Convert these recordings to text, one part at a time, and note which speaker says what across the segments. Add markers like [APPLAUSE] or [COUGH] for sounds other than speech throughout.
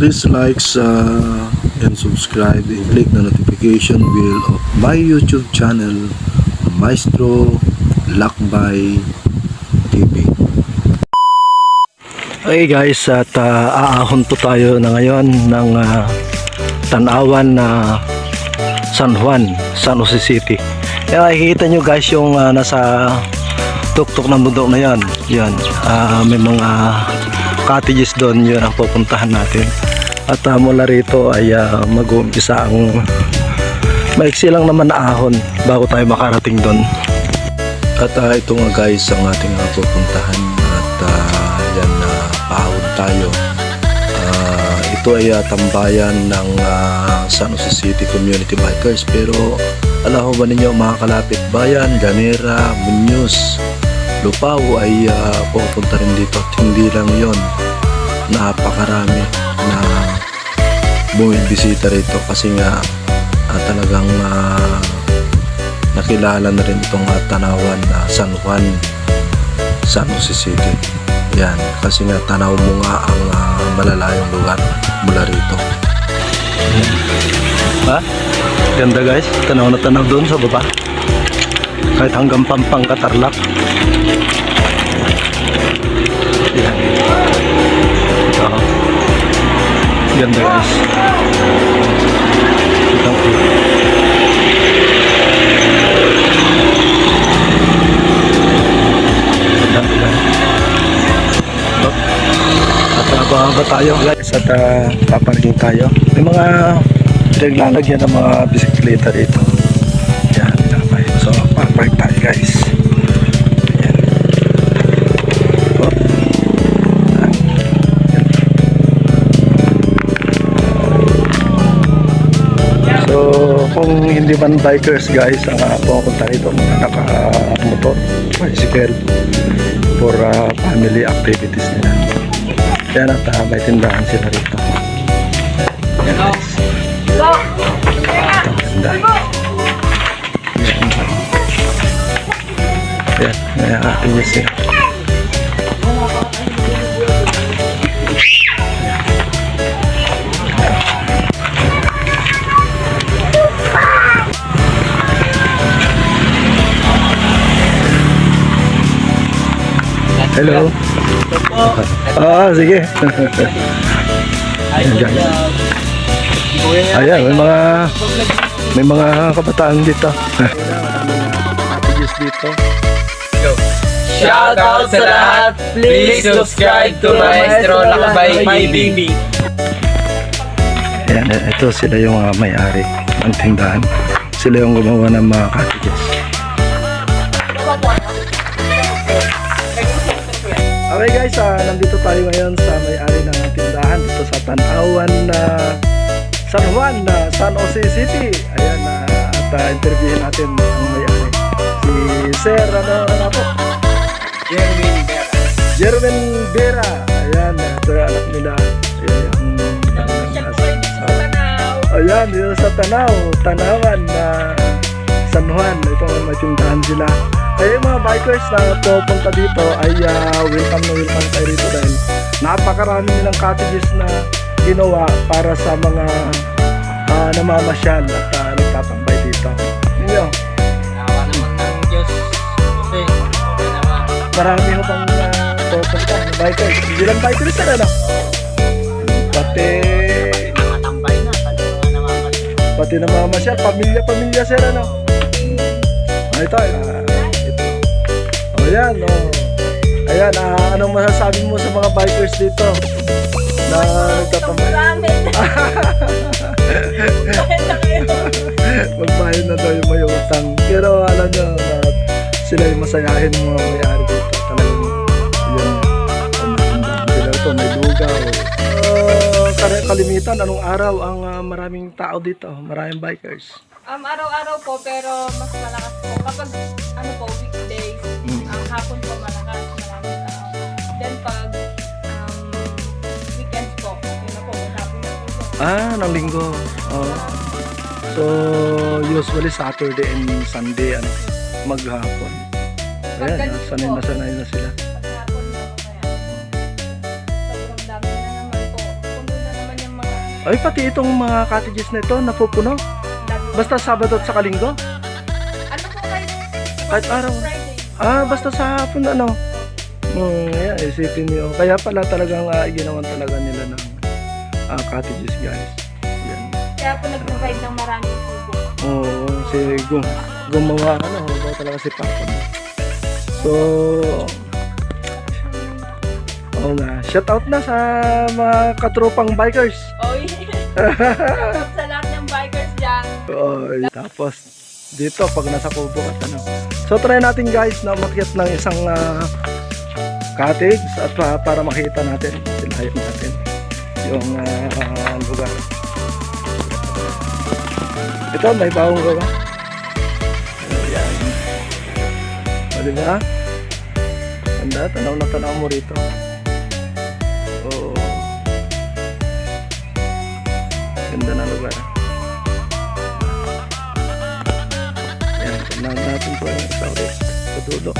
Speaker 1: Please like uh, and subscribe and click the notification bell of my YouTube channel, Maestro Lakbay TV. Okay guys, at uh, aahon po tayo na ngayon ng uh, tanawan na San Juan, San Jose City. Kaya makikita nyo guys yung uh, nasa tuktok ng bundok na yan. Yan, ah, may mga cottages doon yun ang pupuntahan natin. At ah, mula rito ay uh, mag-uumpisa ang maiksi lang naman na ahon bago tayo makarating doon. At ah, ito nga guys ang ating uh, pupuntahan at ah, yan na pahawag tayo. Ah, ito ay ah, tambayan ng ah, San Jose City Community Bikers pero alam ba ninyo mga kalapit bayan, Ganera, Muñoz, Lupao ay ah, pupunta rin dito at hindi lang yon napakarami na bumibisita rito kasi nga ah, talagang ah, nakilala na rin itong ah, tanawan na San Juan San Jose City. Yan kasi nga tanaw mo nga ang ah, malalayong lugar mula rito. Ha? ganda guys. Tanaw na tanaw doon sa baba. Kahit hanggang pampang katarlak ganda guys ito at bababa tayo? Guys at uh, paparking tayo? May mga pinaglalagyan ng mga bisikleta dito man bikers guys, uh, pumunta rito mga naka-motor, bicycle for uh, family activities nila. Kaya at uh, may tindahan sila rito. Yan guys. Ganda. Yan. Yan, may activities sila. Hello. Ah, sige. Ayan, guys. Ayan, may mga may mga kabataan dito. Dito.
Speaker 2: Shout out sa lahat! Please subscribe to Maestro Lakbay TV.
Speaker 1: Ayan, ito sila yung mga may-ari ng tindahan. Sila yung gumawa ng mga cottages. Okay guys, ah, nandito tayo ngayon sa may-ari ng tindahan dito sa Tanawan na San Juan na San Jose City. Ayan, ah, at ah, interviewin natin ang may-ari. Si Sir, ano, ano po?
Speaker 2: Jerwin Vera.
Speaker 1: Jerwin Vera. Ayan, ito yung anak nila. Ayan, dito sa Tanaw, Tanawan na San Juan. Ito ang may tindahan sila. Kaya yung mga bikers na pupunta dito ay ah, welcome na welcome kayo rito dahil napakarami nilang cottages na ginawa para sa mga ah, namamasyal at uh, nagtatambay dito. Ninyo,
Speaker 2: Nawa naman ng Diyos. Kasi, okay naman.
Speaker 1: marami ho pang uh, pupunta na bikers. Hindi lang bikers na ano? Pati pati namamasyal, pamilya-pamilya sir ano. Ah, ito, ah, ito. Oh, yan, oh. Ayan, ah, anong masasabi mo sa mga bikers dito? Na nagtatambay. Magbayad na daw yung may utang. Pero alam nyo, na sila yung masayahin ng mga may-ari dito. Talagang, yun. Sila ito, may lugaw. Uh, kalimitan, anong araw ang ah, maraming tao dito? Maraming bikers.
Speaker 3: Um, araw-araw po, pero mas malakas po. Kapag, ano po, weekdays, hapon po malakas, maraming tao. Then pag, um, weekends po, yun na po, maghapon na po. po.
Speaker 1: Ah, ng linggo. Oh. So, usually Saturday and Sunday, ano, maghapon. Ayan,
Speaker 3: Pag
Speaker 1: ah, sanay na sanay na sila.
Speaker 3: Na po kaya. Sobrang dami na naman po. Puno na naman yung
Speaker 1: Ay, pati itong mga cottages na ito, napupuno. Basta Sabado at saka Linggo.
Speaker 3: Ano po kahit
Speaker 1: Kahit araw.
Speaker 3: Friday.
Speaker 1: Ah, basta sa hapon, ano. Hmm, yeah, isipin niyo. Kaya pala talagang uh, ginawan talaga nila ng ah, cottages, guys. Yan.
Speaker 3: Kaya po nag-provide ng maraming kubo.
Speaker 1: Oo, si Gum gumawa, ano, gumawa talaga si Papa. So, oo nga, shout out na sa mga katropang bikers.
Speaker 3: Oy! [LAUGHS] sa lahat ng bikers dyan.
Speaker 1: Oo, tapos, dito, pag nasa kubo at ano. So, try natin guys na umakyat ng isang ah, cottage at pa- para makita natin, silayan natin yung ah, lugar. Ito, may bawang ka ba? Ayan. O, diba? Ganda, tanaw na tanaw mo rito. Dulo.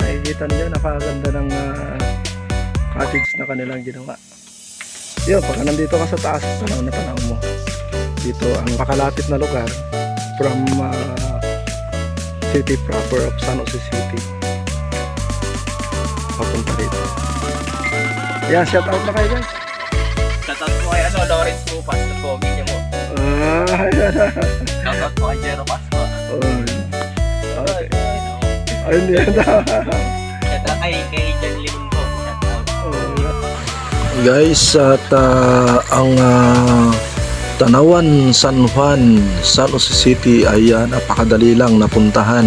Speaker 1: Nakikita niyo, napakaganda ng ah, cottage na kanilang ginawa. Yun, pagka nandito ka sa taas, tanaw na tanaw mo. Dito, ang makalapit na lugar from ah, city proper of San Jose City. Papunta dito. Yan, shout out na kayo guys.
Speaker 2: Shoutout po kay ano, Lawrence Lupas. Pogi niya mo.
Speaker 1: Ah, yan.
Speaker 2: Shoutout po kay Jero Pasco.
Speaker 1: Oh, okay. Ayun yan.
Speaker 2: Shoutout kay, kay Jan Limon po. Shoutout.
Speaker 1: Guys, at ah, ang ah, Tanawan San Juan, San Jose City ay ah, napakadali lang napuntahan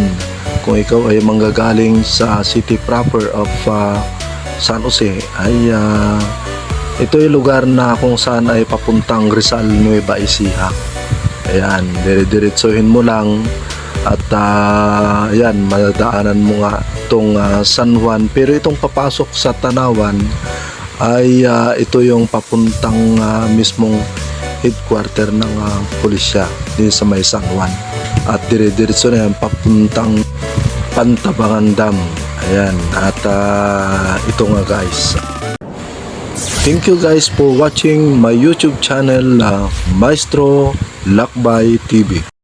Speaker 1: kung ikaw ay manggagaling sa city proper of ah, San Jose ay ah, ito yung lugar na kung saan ay papuntang Rizal Nueva Ecija. Ayan, dire-diretsuhin mo lang at ah, ayan, madadaanan mo nga itong ah, San Juan. Pero itong papasok sa Tanawan ay ah, ito yung papuntang ah, mismong headquarter ng ah, pulisya din sa may San Juan. At dire-diretso na yan papuntang Pantabangan Dam. Ayan, at ah, ito nga guys. Thank you guys for watching my YouTube channel, ah, Maestro Lakbay TV.